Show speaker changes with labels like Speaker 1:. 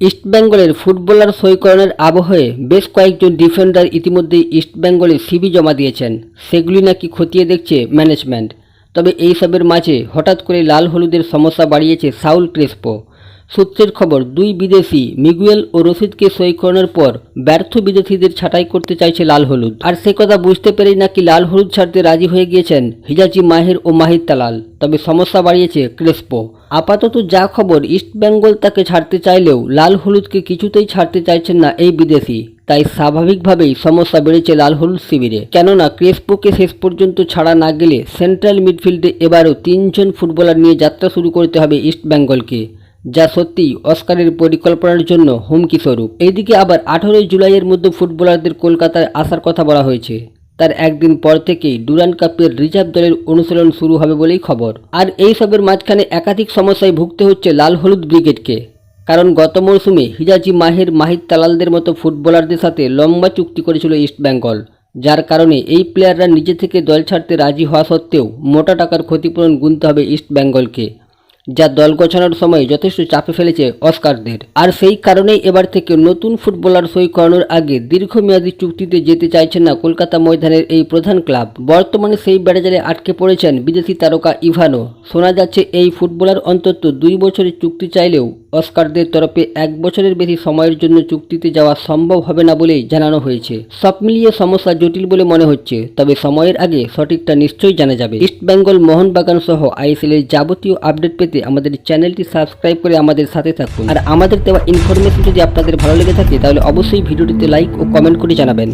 Speaker 1: ইস্টবেঙ্গলের ফুটবলার সৈকরণের আবহে বেশ কয়েকজন ডিফেন্ডার ইতিমধ্যেই ইস্টবেঙ্গলে সিবি জমা দিয়েছেন। সেগুলি নাকি খতিয়ে দেখছে ম্যানেজমেন্ট। তবে এইসবের মাঝে হঠাৎ করে লাল হলুদের সমস্যা বাড়িয়েছে সাউল ক্রেসপো। সূত্রের খবর, দুই বিদেশি, মিগুয়েল ও রশিদকে সই করানোর পর ব্যর্থ বিদেশিদের ছাঁটাই করতে চাইছে লাল হলুদ। আর সে কথা বুঝতে পেরেই নাকি লাল হলুদ ছাড়তে রাজি হয়ে গিয়েছেন হিজাজি মাহির ও মাহির তালাল তবে সমস্যা বাড়িয়েছে ক্রেসপো। আপাতত যা খবর ইস্টবেঙ্গল তাকে ছাড়তে চাইলেও লাল হলুদকে কিছুতেই ছাড়তে চাইছেন না এই বিদেশি। তাই স্বাভাবিকভাবেই সমস্যা বেড়েছে লাল হলুদ শিবিরে। কেননা ক্রেসপোকে শেষ পর্যন্ত ছাড়া না গেলে সেন্ট্রাল মিডফিল্ডে এবারও তিনজন ফুটবলার নিয়ে যাত্রা শুরু করতে হবে ইস্টবেঙ্গলকে যা সত্যিই অস্কারের পরিকল্পনার জন্য হুমকি স্বরূপ। এইদিকে আবার আঠারোই জুলাইয়ের মধ্যে ফুটবলারদের কলকাতায় আসার কথা বলা হয়েছে। তার একদিন পর থেকেই ডুরান কাপের রিজার্ভ দলের অনুশীলন শুরু হবে বলেই খবর। আর এই সবের মাঝখানে একাধিক সমস্যায় ভুগতে হচ্ছে লাল হলুদ ব্রিগেডকে। কারণ গত মরশুমে হিজাজি মাহির মাহিদ তালালদের মতো ফুটবলারদের সাথে লম্বা চুক্তি করেছিল ইস্টবেঙ্গল যার কারণে এই প্লেয়াররা নিজে থেকে দল ছাড়তে রাজি হওয়া সত্ত্বেও মোটা টাকার ক্ষতিপূরণ গুনতে হবে ইস্টবেঙ্গলকে যা দল গোছানোর সময় যথেষ্ট চাপে ফেলেছে অস্কারদের। আর সেই কারণেই এবার থেকে নতুন ফুটবলার সই করানোর আগে দীর্ঘমেয়াদী চুক্তিতে যেতে চাইছেন না কলকাতা ময়দানের এই প্রধান ক্লাব। বর্তমানে সেই ব্যারাজারে আটকে পড়েছেন বিদেশি তারকা ইভানো। শোনা যাচ্ছে এই ফুটবলার অন্তত দুই বছরের চুক্তি চাইলেও অস্কারদের তরফে এক বছরের বেশি সময়ের জন্য চুক্তিতে যাওয়া সম্ভব হবে না বলেই জানানো হয়েছে। সব মিলিয়ে সমস্যা জটিল বলে মনে হচ্ছে, তবে সময়ের আগে সঠিকটা নিশ্চয়ই জানা যাবে। ইস্ট বেঙ্গল মোহনবাগান সহ আইএসএল এর যাবতীয় আপডেট পেতে আমাদের চ্যানেলটি সাবস্ক্রাইব করে আমাদের সাথে থাকুন। আর আমাদের দেওয়া ইনফরমেশন যদি আপনাদের ভালো লেগে থাকে, তাহলে অবশ্যই ভিডিওটিতে লাইক ও কমেন্ট করে জানাবেন।